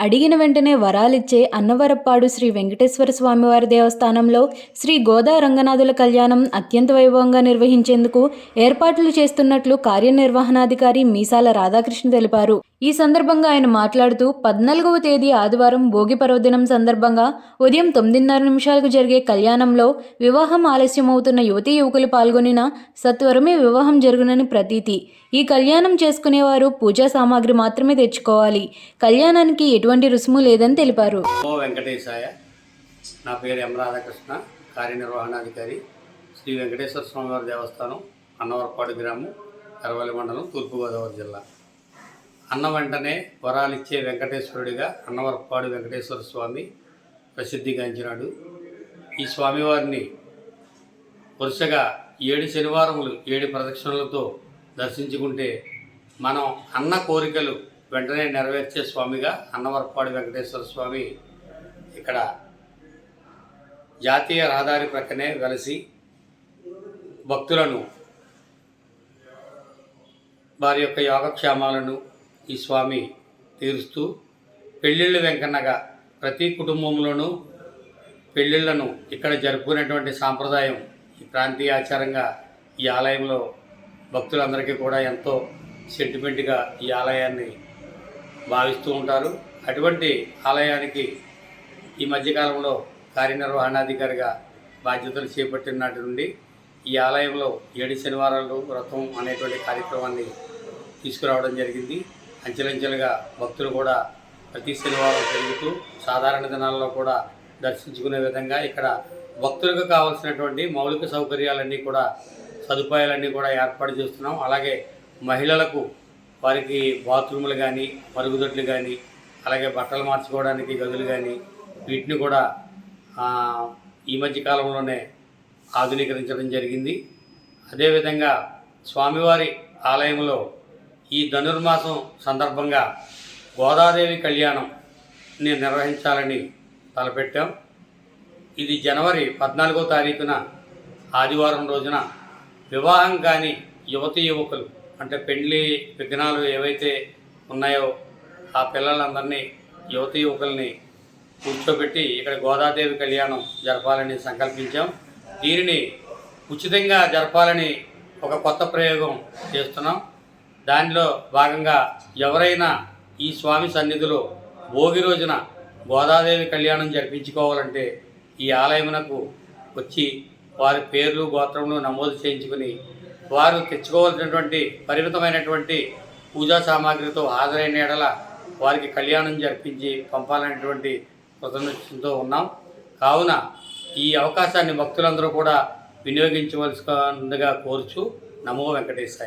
అడిగిన వెంటనే వరాలిచ్చే అన్నవరప్పాడు శ్రీ వెంకటేశ్వర స్వామివారి దేవస్థానంలో శ్రీ గోదా రంగనాథుల కళ్యాణం అత్యంత వైభవంగా నిర్వహించేందుకు ఏర్పాట్లు చేస్తున్నట్లు కార్యనిర్వహణాధికారి మీసాల రాధాకృష్ణ తెలిపారు. ఈ సందర్భంగా ఆయన మాట్లాడుతూ పద్నాలుగవ తేదీ ఆదివారం భోగి పర్వదినం సందర్భంగా ఉదయం తొమ్మిదిన్నర నిమిషాలకు జరిగే కళ్యాణంలో వివాహం ఆలస్యమవుతున్న యువతీ యువకులు పాల్గొనిన సత్వరమే వివాహం జరుగునని ప్రతీతి. ఈ కళ్యాణం చేసుకునేవారు పూజా సామాగ్రి మాత్రమే తెచ్చుకోవాలి. కళ్యాణానికి ఎటువంటి రుసుము లేదని తెలిపారు. ఓ వెంకటేశాయ. నా పేరు ఎం రాధాకృష్ణ కార్యనిర్వహణాధికారి. శ్రీ వెంకటేశ్వర స్వామివారి దేవస్థానం అన్నవరపాడు గ్రామం ఎర్రవల్లి మండలం తూర్పుగోదావరి జిల్లా. అన్న వెంటనే వరాలిచ్చే వెంకటేశ్వరుడిగా అన్నవరపాడు వెంకటేశ్వర స్వామి ప్రసిద్ధిగాంచినాడు. ఈ స్వామివారిని వరుసగా ఏడు శనివారములు ఏడు ప్రదక్షిణలతో దర్శించుకుంటే మనం అన్న కోరికలు వెంటనే నెరవేర్చే స్వామిగా అన్నవరపాడు వెంకటేశ్వర స్వామి ఇక్కడ జాతీయ రహదారి ప్రక్కనే వెలసి భక్తులను వారి యొక్క యోగక్షేమాలను ఈ స్వామి తీరుస్తూ పెళ్ళిళ్ళు వెంకన్నగా ప్రతి కుటుంబంలోనూ పెళ్ళిళ్ళను ఇక్కడ జరుపుకునేటువంటి సాంప్రదాయం ఈ ప్రాంతీయ ఆచారంగా ఈ ఆలయంలో భక్తులందరికీ కూడా ఎంతో సెంటిమెంట్గా ఈ ఆలయాన్ని భావిస్తూ ఉంటారు. అటువంటి ఆలయానికి ఈ మధ్యకాలంలో కార్యనిర్వహణాధికారిగా బాధ్యతలు చేపట్టిన నాటి నుండి ఈ ఆలయంలో ఏడు శనివారాలు వ్రతం అనేటువంటి కార్యక్రమాన్ని తీసుకురావడం జరిగింది. అంచెలంచెలుగా భక్తులు కూడా ప్రతి శనివారం పెరుగుతూ సాధారణ దినాల్లో కూడా దర్శించుకునే విధంగా ఇక్కడ భక్తులకు కావాల్సినటువంటి మౌలిక సౌకర్యాలన్నీ కూడా సదుపాయాలన్నీ కూడా ఏర్పాటు చేస్తున్నాం. అలాగే మహిళలకు వారికి బాత్రూములు కానీ మరుగుదొడ్లు కానీ అలాగే బట్టలు మార్చుకోవడానికి గదులు కానీ వీటిని కూడా ఈ మధ్య కాలంలోనే ఆధునీకరించడం జరిగింది. అదేవిధంగా స్వామివారి ఆలయంలో ఈ ధనుర్మాసం సందర్భంగా గోదాదేవి కళ్యాణం నిర్వహించాలని తలపెట్టాం. ఇది జనవరి పద్నాలుగో తారీఖున ఆదివారం రోజున వివాహం కాని యువతీ యువకులు అంటే పెళ్ళి విఘ్నాలు ఏవైతే ఉన్నాయో ఆ పిల్లలందరినీ యువతి యువకుల్ని కూర్చోబెట్టి ఇక్కడ గోదాదేవి కళ్యాణం జరపాలని సంకల్పించాం. దీనిని ఉచితంగా జరపాలని ఒక కొత్త ప్రయోగం చేస్తున్నాం. దానిలో భాగంగా ఎవరైనా ఈ స్వామి సన్నిధిలో భోగి రోజున గోదాదేవి కళ్యాణం జరిపించుకోవాలంటే ఈ ఆలయమునకు వచ్చి వారి పేర్లు గోత్రములు నమోదు చేయించుకుని వారు తెచ్చుకోవాల్సినటువంటి పరిమితమైనటువంటి పూజా సామాగ్రితో హాజరైన ఎడల వారికి కళ్యాణం జరిపించి పంపాలనేటువంటి కృతజ్ఞతతో ఉన్నాం. కావున ఈ అవకాశాన్ని భక్తులందరూ కూడా వినియోగించవలసిగా కోరుచు నమో వెంకటేశ్వర